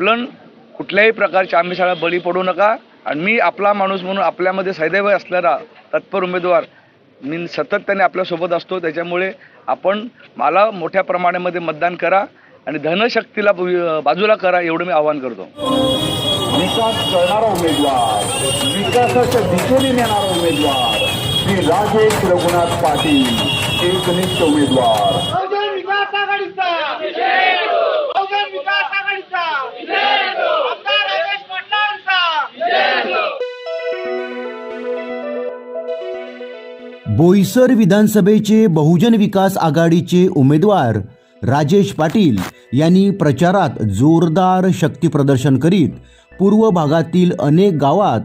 आपलं कुठल्याही प्रकारच्या आमिषाला बळी पडू नका. आणि मी आपला माणूस म्हणून आपल्यामध्ये सदैव असणारा तत्पर उमेदवार मी सातत्याने आपल्यासोबत असतो. त्याच्यामुळे आपण मला मोठ्या प्रमाणामध्ये मतदान करा आणि धनशक्तीला बाजूला करा एवढं मी आवाहन करतो. विकास करणारा उमेदवार विकासाच्या दिशेने नेणारा उमेदवार श्री राजेश रघुनाथ पाटील एकनिष्ठ उमेदवार. बोईसर विधानसभेचे बहुजन विकास आघाडीचे उमेदवार राजेश पाटील यांनी प्रचारात जोरदार शक्तीप्रदर्शन करीत पूर्व भागातील अनेक गावात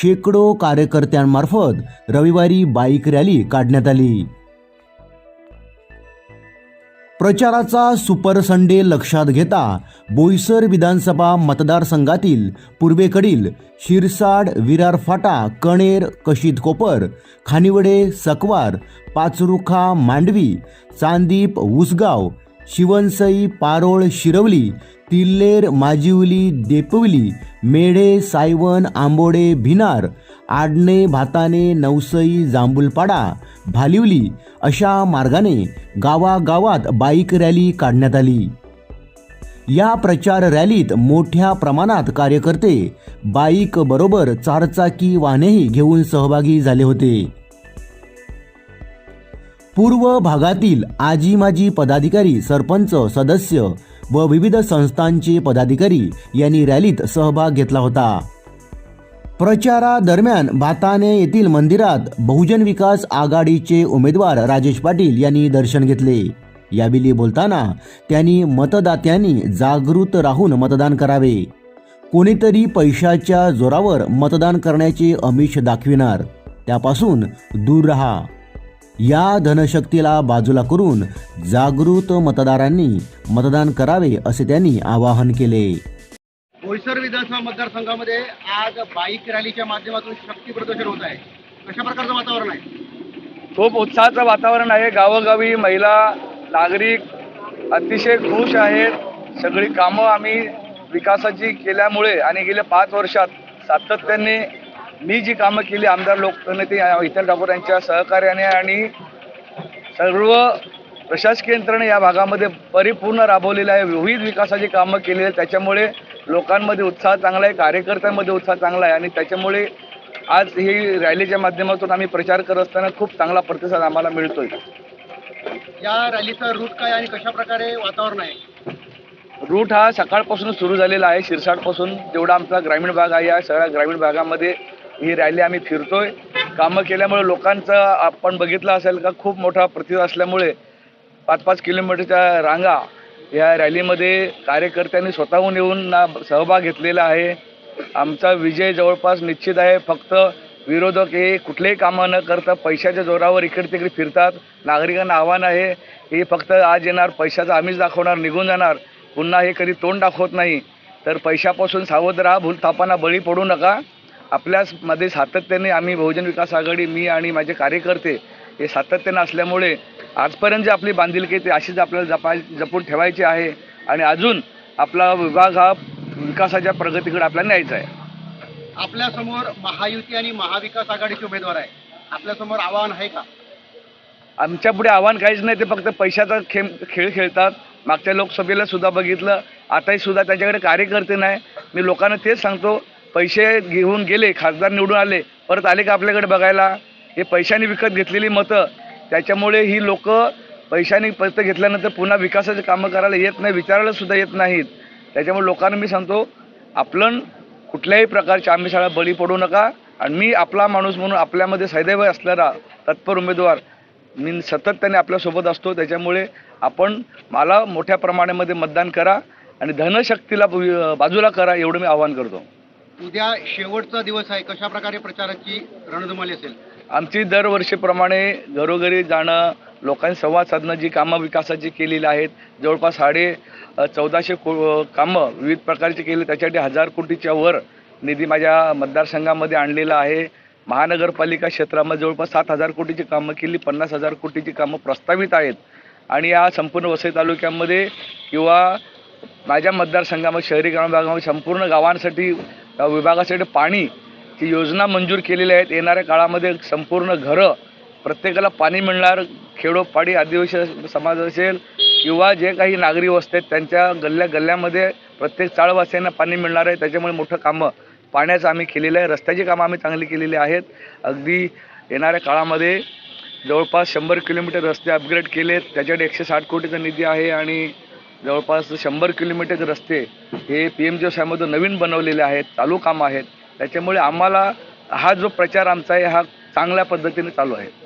शेकडो कार्यकर्त्यांमार्फत रविवारी बाईक रॅली काढण्यात आली. प्रचाराचा सुपर संडे लक्षात घेता बोईसर विधानसभा मतदारसंघातील पूर्वेकडील शिरसाड विरार फाटा कणेर कशीद कोपर खानिवडे सकवार पाचरुखा मांडवी चांदीप उसगाव शिवनसई पारोळ शिरवली तिल्लेर माजिवली देपवली मेढे सायवन आंबोडे भिनार आडणे भाताने नवसई जांभुलपाडा भालिवली अशा मार्गाने गावागावात बाईक रॅली काढण्यात आली. या प्रचार रॅलीत मोठ्या प्रमाणात कार्यकर्ते बाईक बरोबर चारचाकी वाहनेही घेऊन सहभागी झाले होते. पूर्व भागातील आजी माजी पदाधिकारी सरपंच सदस्य व विविध संस्थांचे पदाधिकारी यांनी रॅलीत सहभाग घेतला होता. प्रचारादरम्यान भाताने येथील मंदिरात बहुजन विकास आघाडीचे उमेदवार राजेश पाटील यांनी दर्शन घेतले. यावेळी बोलताना त्यांनी मतदात्यांनी जागृत राहून मतदान करावे. कोणीतरी पैशाच्या जोरावर मतदान करण्याचे अमिष दाखविणार. त्यापासून दूर राहा. या धनशक्तीला बाजूला करून जागृत मतदारांनी मतदान करावे असे त्यांनी आवाहन केले. बोईसर विधानसभा मतदारसंघामध्ये आज बाईक रॅलीच्या माध्यमातून शक्ती प्रदर्शन होत आहे. कशा प्रकारचं वातावरण आहे? खूप उत्साहाचं वातावरण आहे. गावोगावी महिला नागरिक अतिशय खुश आहेत. सगळी कामं आम्ही विकासाची केल्यामुळे आणि गेल्या पाच वर्षात सातत्याने मी जी कामं केली आमदार लोकनेते इतर ठाकूर यांच्या सहकार्याने आणि सर्व प्रशासकीय यंत्रणा या भागामध्ये परिपूर्ण राबवलेलं आहे. विविध विकासाची कामं केलेली आहेत. त्याच्यामुळे लोकांमध्ये उत्साह चांगला आहे कार्यकर्त्यांमध्ये उत्साह चांगला आहे आणि त्याच्यामुळे आज ही रॅलीच्या माध्यमातून आम्ही प्रचार करत असताना खूप चांगला प्रतिसाद आम्हाला मिळतोय. या रॅलीचा रूट काय आणि कशा प्रकारे वातावरण आहे? रूट हा सकाळपासून सुरू झालेला आहे शिरसाटपासून. जेवढा आमचा ग्रामीण भाग आहे या सगळ्या ग्रामीण भागामध्ये ही रॅली आम्ही फिरतोय. कामं केल्यामुळे लोकांचं आपण बघितलं असेल का खूप मोठा प्रतिसाद असल्यामुळे पाच पाच किलोमीटरच्या रांगा या रॅलीमध्ये कार्यकर्त्यांनी स्वतःहून येऊन ना सहभाग घेतलेला आहे. आमचा विजय जवळपास निश्चित आहे. फक्त विरोधक हे कुठलेही कामं न करता पैशाच्या जोरावर इकडे तिकडे फिरतात. नागरिकांना आव्हान आहे. हे फक्त आज येणार पैशाचा आम्हीच दाखवणार निघून जाणार. पुन्हा हे कधी तोंड दाखवत नाही. तर पैशापासून सावध राहा. भूलथापांना बळी पडू नका. आपल्यामध्ये सातत्याने आम्ही बहुजन विकास आघाडी मी आणि माझे कार्यकर्ते हे सातत्याने असल्यामुळे आजपर्यंत जी आपली बांधिलकी ती अशीच आपल्याला जपा जपून ठेवायची आहे आणि अजून आपला विभाग हा विकासाच्या प्रगतीकडे आपल्याला न्यायचा आहे. आपल्यासमोर महायुती आणि महाविकास आघाडीचे उमेदवार आहे. आपल्यासमोर आव्हान आहे का? आमच्या पुढे आव्हान काहीच नाही ते फक्त पैशाचा खेळ खेळ खेळतात. मागच्या लोकसभेला सुद्धा बघितलं आताही सुद्धा त्यांच्याकडे कार्यकर्ते नाही. मी लोकांना तेच सांगतो पैसे घेऊन गेले खासदार निवडून आले परत आले का आपल्याकडे बघायला? हे पैशाने विकत घेतलेली मतं. त्याच्यामुळे ही लोक पैशाने पैसे घेतल्यानंतर पुन्हा विकासाचे कामं करायला येत नाही विचारायला सुद्धा येत नाहीत. त्याच्यामुळे लोकांना मी सांगतो आपलं कुठल्याही प्रकारच्या शाळा बळी पडू नका. आणि मी आपला माणूस म्हणून आपल्यामध्ये सदैव असलेला तत्पर उमेदवार मी सातत्याने आपल्यासोबत असतो. त्याच्यामुळे आपण मला मोठ्या प्रमाणामध्ये मतदान करा आणि धनशक्तीला बाजूला करा एवढं मी आवाहन करतो. उद्या शेवटचा दिवस आहे कशा प्रकारे प्रचाराची रणधुमाली असेल? आमची दरवर्षीप्रमाणे घरोघरी जाणं लोकांनी संवाद साधणं जी कामं विकासाची केलेली आहेत जवळपास साडे चौदाशे को कामं विविध प्रकारची केली त्याच्यासाठी हजार कोटीच्या वर निधी माझ्या मतदारसंघामध्ये आणलेला आहे. महानगरपालिका क्षेत्रामध्ये जवळपास सात हजार कोटीची कामं केली पन्नास हजार कोटीची कामं प्रस्तावित आहेत. आणि या संपूर्ण वसई तालुक्यामध्ये किंवा माझ्या मतदारसंघामध्ये शहरी ग्रामीण भागामध्ये संपूर्ण गावांसाठी या विभागासाठी पाणी ची योजना मंजूर केलेल्या आहेत. येणाऱ्या काळामध्ये संपूर्ण घरं प्रत्येकाला पाणी मिळणार खेडोपाडी आदिवासी समाज असेल किंवा जे काही नागरी वस्ती आहेत त्यांच्या गल्ल्या गल्ल्यामध्ये प्रत्येक चाळवासियांना पाणी मिळणार आहे. त्याच्यामुळे मोठं कामं पाण्याचं आम्ही केलेलं आहे. रस्त्याची कामं आम्ही चांगली केलेली आहेत. अगदी येणाऱ्या काळामध्ये जवळपास शंभर किलोमीटर रस्ते अपग्रेड केलेत. त्याच्याकडे एकशे साठ कोटीचा निधी आहे आणि जवळपास शंभर किलोमीटर रस्ते हे पी एम जी मधून नवीन बनवलेले आहेत चालू काम आहेत. त्याच्यामुळे आम्हाला हा जो प्रचार आमचा आहे हा चांगल्या पद्धतीने चालू आहे.